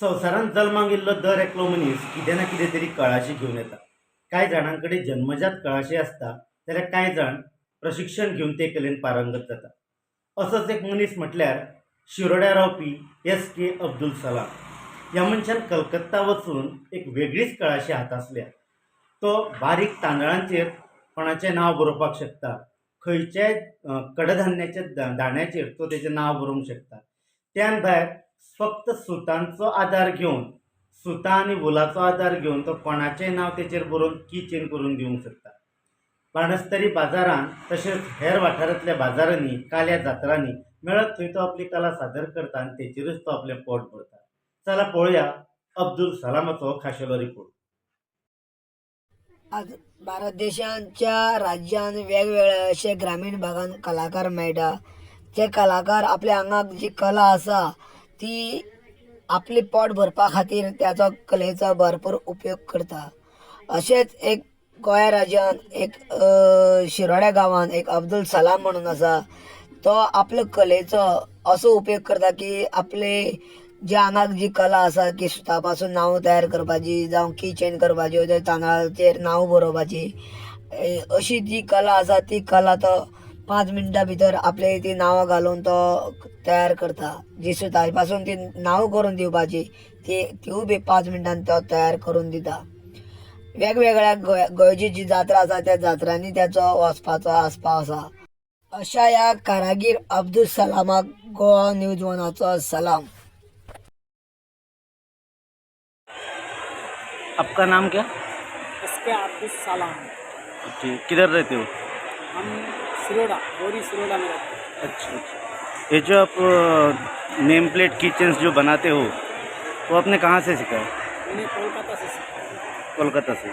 संवसारांत जल्माक येयल्लो दर एकलो मनीस कितें ना कितें तरी कळाशी घेवन येता कांय जाणां कडेन जन्मजात कळाशी आसता जाल्यार कांय जाण प्रशिक्षण घेवन ते कलेन पारंगत जाता असोच एक मनीस म्हटल्यार शिरोड्या रावपी एस. के. अब्दुल सलाम ह्या मनशान कलकत्ता वचून एक वेगळीच कळाशी हातासल्या तो बारीक तांदळांचेर कोणाचें नांव बरोवपाक शकता खंयच्याय कडधान्याच्या दाण्याचेर तो तेजें नांव बरोवंक शकता. त्यान भायर फक्त सुतांचो आदार घेवन सुतां आनी वुलाचो आदार घेवन तो कोणाचेंय नांव तेचेर बरोवन की चेन करून दिवंक शकता. बाणस्तरी बाजारांत तशेंच हेर वाठारांतल्या बाजारांनी काल्या जात्रांनी मेळत थंय तो आपली कला सादर करता आनी तेचेरूच तो आपलें पोट भरता. चला पळोवया अब्दुल सलामाचो खाशेलो रिपोर्ट आज भारत देशांच्या राज्यान वेगवेगळ्या अशे ग्रामीण भागांत कलाकार मेळटा. जे कलाकार आपल्या आंगाक जी कला आसा ती आपली पोट भरपा खातीर त्याचो कलेचो भरपूर उपयोग करता. अशेंच एक गोंया राज्यान एक शिरोड्या गांवांत एक अब्दुल सलाम म्हणून आसा तो आपलो कलेचो असो उपयोग करता की आपले जे आंगाक जी कला आसा की सुता पासून नांव तयार करपाची जावं की चेन करपाची तांदळाचेर नांव बरोवपाची अशी जी कला आसा ती कला तो पांच मिनटां भितर आपले ती नांवां घालून तो तयार करता. जी सुता पासून ती नांव करून दिवपाची ती तिवूय बी पांच मिनटांनी तो तयार करून दिता. वेगवेगळ्या गोंय गोंयची जी जात्रा आसा त्या जात्रांनी त्याचो वचपाचो आस्पाव आसा अशा ह्या कारागीर अब्दुल सलामाक गोवा न्यूज वनाचो सलाम. आपका नाम क्या? इसके अब्दुल सलाम। जी किधर रहते हो? हम सिरोड़ा बोरी सिरोड़ा में रहते हैं। अच्छा अच्छा। ये जो आप नेम प्लेट किचन्स जो बनाते हो वो आपने कहाँ से सीखा है? मैंने कोलकाता से सीखा कोलकाता से।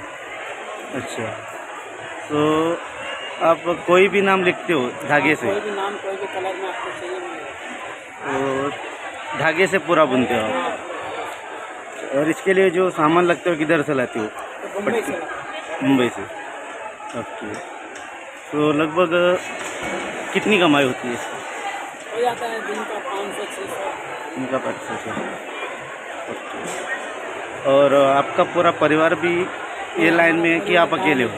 अच्छा। तो आप कोई भी नाम लिखते हो धागे से? कोई भी नाम कोई भी कलर में आपको चाहिए तो धागे से पूरा बुनते हो आप? और इसके लिए जो सामान लगते हो किधर से लाते हो? मुंबई से मुंबई से। ओके। तो लगभग कितनी कमाई होती है? इसकी हैं। जाता है दिन का पाँच सौ छः सौ। इनका पैसा से ओके। और आपका पूरा परिवार भी ये लाइन में है कि आप अकेले हो?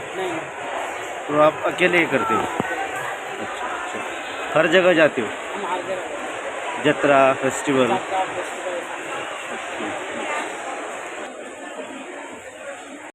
तो आप अकेले ही करते हो? अच्छा अच्छा। हर जगह जाते हो? जत्रा फेस्टिवल?